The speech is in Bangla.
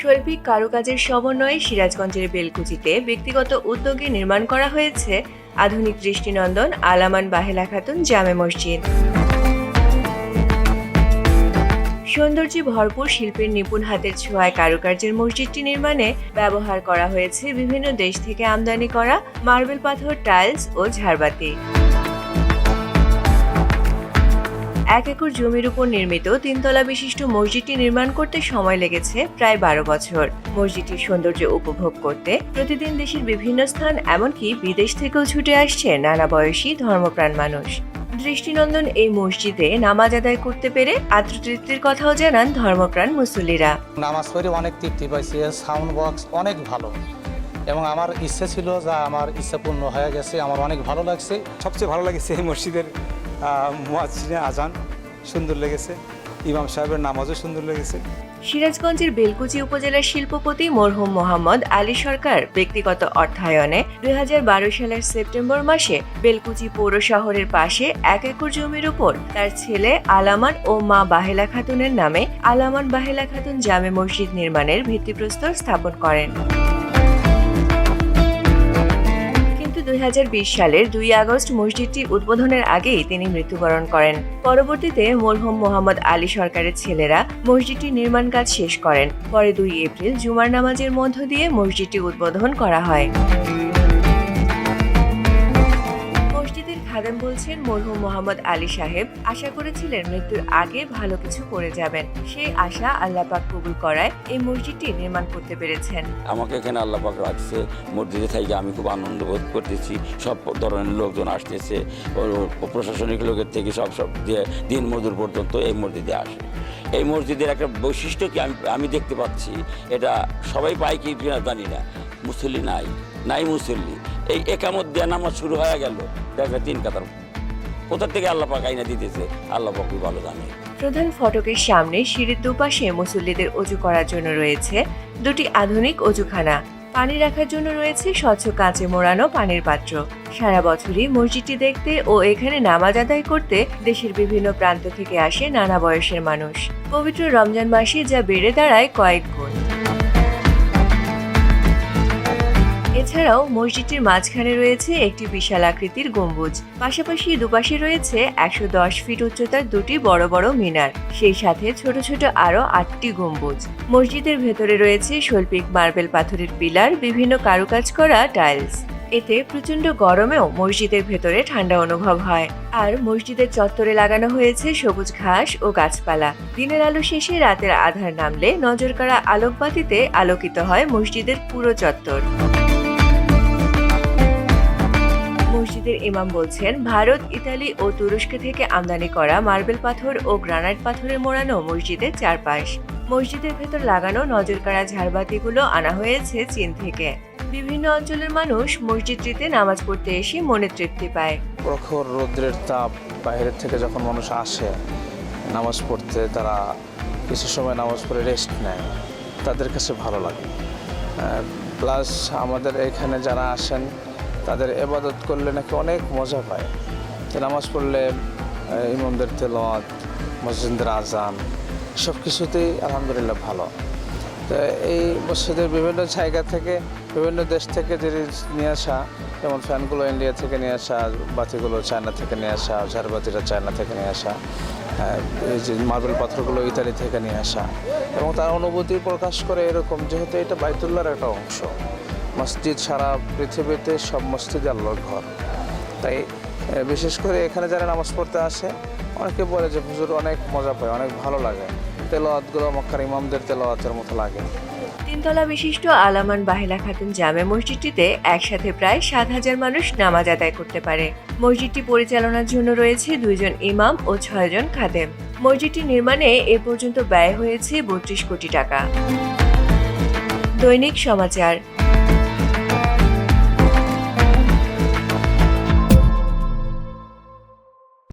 শৈল্পিক কারুকাজের সমন্বয়ে সিরাজগঞ্জের বেলকুচিতে ব্যক্তিগত উদ্যোগে নির্মাণ করা হয়েছে আধুনিক দৃষ্টিনন্দন, আলামান বাহেলা খাতুন, জামে মসজিদ। সৌন্দর্যে ভরপুর শিল্পের নিপুণ হাতের ছোঁয়ায় কারুকার্যের মসজিদটি নির্মাণে ব্যবহার করা হয়েছে বিভিন্ন দেশ থেকে আমদানি করা মার্বেল পাথর, টাইলস ও ঝাড়বাতি। এক একর জমির উপর নির্মিত তিনতলা বিশিষ্ট মসজিদটি নির্মাণ করতে সময় লেগেছে প্রায় বারো বছর। মসজিদটির সৌন্দর্য উপভোগ করতে প্রতিদিন দেশের বিভিন্ন স্থান, এমনকি বিদেশ থেকেও ছুটে আসছে নানা বয়সী ধর্মপ্রাণ মানুষ। দৃষ্টিনন্দন এই মসজিদে নামাজ আদায় করতে পেরে আত্মতৃপ্তির কথাও জানান ধর্মপ্রাণ মুসল্লিরা। নামাজ পড়ে অনেক তৃপ্তি পাইছি, সাউন্ড বক্স অনেক ভালো। এবং আমার ইচ্ছে ছিল যা আমার ইচ্ছা পূর্ণ হয়ে গেছে, আমার অনেক ভালো লাগছে। সবচেয়ে ভালো লেগেছে এই মসজিদের মুয়াজ্জিনের আজান সুন্দর লেগেছে। ইমাম সাহেবের নামাজও সুন্দর লেগেছে। সিরাজগঞ্জের বেলকুচি উপজেলার শিল্পপতি মরহুম মোহাম্মদ আলী সরকার ব্যক্তিগত অর্থায়নে দুই হাজার বারো সালের সেপ্টেম্বর মাসে বেলকুচি পৌর শহরের পাশে এক একর জমির উপর তার ছেলে আলামান ও মা বাহেলা খাতুনের নামে আলামান বাহেলা খাতুন জামে মসজিদ নির্মাণের ভিত্তিপ্রস্তর স্থাপন করেন। দুই হাজার বিশ সালের দুই আগস্ট মসজিদটি উদ্বোধনের আগেই তিনি মৃত্যুবরণ করেন। পরবর্তীতে মরহুম মোহাম্মদ আলী সরকারের ছেলেরা মসজিদটি নির্মাণ কাজ শেষ করেন। পরে দুই এপ্রিল জুমার নামাজের মধ্য দিয়ে মসজিদটি উদ্বোধন করা হয়। খাদেম বলছেন মরহুম মোহাম্মদ আলী সাহেব। আশা করেছিলেন মৃত্যুর আগে ভালো কিছু করে যাবেন। সেই আশা আল্লাহ পাক কবুল করায় এই মসজিদটি নির্মাণ করতে পেরেছেন। আমাকে এখানে আল্লাহ পাক রাখছে। মসজিদে থেকে আমি খুব আনন্দ বোধ করতেছি। সব ধরনের লোকজন আসতেছে। প্রশাসনিক লোকের থেকে সব সব দিয়ে দিন মজুর পর্যন্ত এই মসজিদে আসে। এই মসজিদের একটা বৈশিষ্ট্য কি আমি আমি দেখতে পাচ্ছি। এটা সবাই পায় কি জানি না। মুসল্লি নাই। নাই মুসল্লি। এই একামত দেওয়া নামাজ শুরু হয়ে গেল। দেখা তিন কাতার। কোথা থেকে আল্লাহ পাক আইনা দিতেছে? আল্লাহ পাকই ভালো জানে। প্রধান ফটকের সামনে সিঁড়ির দুপাশে মুসল্লিদের অজু করার জন্য রয়েছে দুটি আধুনিক অজুখানা। পানি রাখার জন্য রয়েছে স্বচ্ছ কাঁচে মোড়ানো পানির পাত্র। সারা বছরই মসজিদটি দেখতে ও এখানে নামাজ আদায় করতে দেশের বিভিন্ন প্রান্ত থেকে আসে নানা বয়সের মানুষ। পবিত্র রমজান মাসে যা বেড়ে দাঁড়ায় কয়েক গুণ। এছাড়াও মসজিদটির মাঝখানে রয়েছে একটি বিশাল আকৃতির গম্বুজ। পাশাপাশি দুপাশে রয়েছে একশো দশ ফিট উচ্চতার দুটি বড় বড় মিনার। সেই সাথে ছোট ছোট আরও আটটি গম্বুজ। মসজিদের ভেতরে রয়েছে শৈল্পিক মার্বেল পাথরের পিলার, বিভিন্ন কারুকাজ করা টাইলস। এতে প্রচণ্ড গরমেও মসজিদের ভেতরে ঠান্ডা অনুভব হয়। আর মসজিদের চত্বরে লাগানো হয়েছে সবুজ ঘাস ও গাছপালা। দিনের আলো শেষে রাতের আধার নামলে নজর নজরকাড়া আলোকবাতিতে আলোকিত হয় মসজিদের পুরো চত্বর। মসজিদের ইমাম বলছেন, ভারত, ইতালি ও তুরস্ক থেকে আমদানি করা মার্বেল পাথর ও গ্রানাইট পাথরের মোড়ানো মসজিদের চারপাশ। মসজিদের ভেতর লাগানো নজরকাড়া ঝাড়বাতিগুলো আনা হয়েছে চীন থেকে। বিভিন্ন অঞ্চলের মানুষ মসজিদটিতে নামাজ পড়তে এসে মনে তৃপ্তি পায়। প্রখর রৌদ্রের তাপ বাইরের থেকে যখন মানুষ আসে, নামাজ পড়তে তারা কিছু সময় নামাজ পড়ে রেস্ট নেয়। তাদের কাছে ভালো লাগে। প্লাস আমাদের এখানে যারা আসেন তাদের এবাদত করলে নাকি অনেক মজা পায়। নামাজ পড়লে ইমামদের তেলত মসজিদের আজান সব কিছুতেই আলহামদুলিল্লাহ ভালো। তো এই মসজিদের বিভিন্ন জায়গা থেকে, বিভিন্ন দেশ থেকে জিনিস নিয়ে আসা, যেমন ফ্যানগুলো ইন্ডিয়া থেকে নিয়ে আসা, বাতিগুলো চায়না থেকে নিয়ে আসা ঝাড়বাতিটা চায়না থেকে নিয়ে আসা এই যে মার্বেল পাথরগুলো ইতালি থেকে নিয়ে আসা, এবং তার অনুভূতি প্রকাশ করে এরকম, যেহেতু এটা বাইতুল্লার একটা অংশ। মসজিদ সারা পৃথিবীতে সব মসজিদ আল্লাহর ঘর। তাই বিশেষ করে এখানে যারা নামাজ পড়তে আসে, অনেকে বলে যে, হুজুর, অনেক মজা পায়, অনেক ভালো লাগে। তেলাওয়াতগুলো মক্কার ইমামদের তেলাওয়াতের মতো লাগে। তিনতলা বিশিষ্ট আলামান বাহেলা খাতুন জামে মসজিদটিতে একসাথে প্রায় সাত হাজার মানুষ নামাজ আদায় করতে পারে। মসজিদটি পরিচালনার জন্য রয়েছে দুইজন ইমাম ও ছয়জন খাদেম। মসজিদটি নির্মাণে এ পর্যন্ত ব্যয় হয়েছে বত্রিশ কোটি টাকা। দৈনিক সমাচার।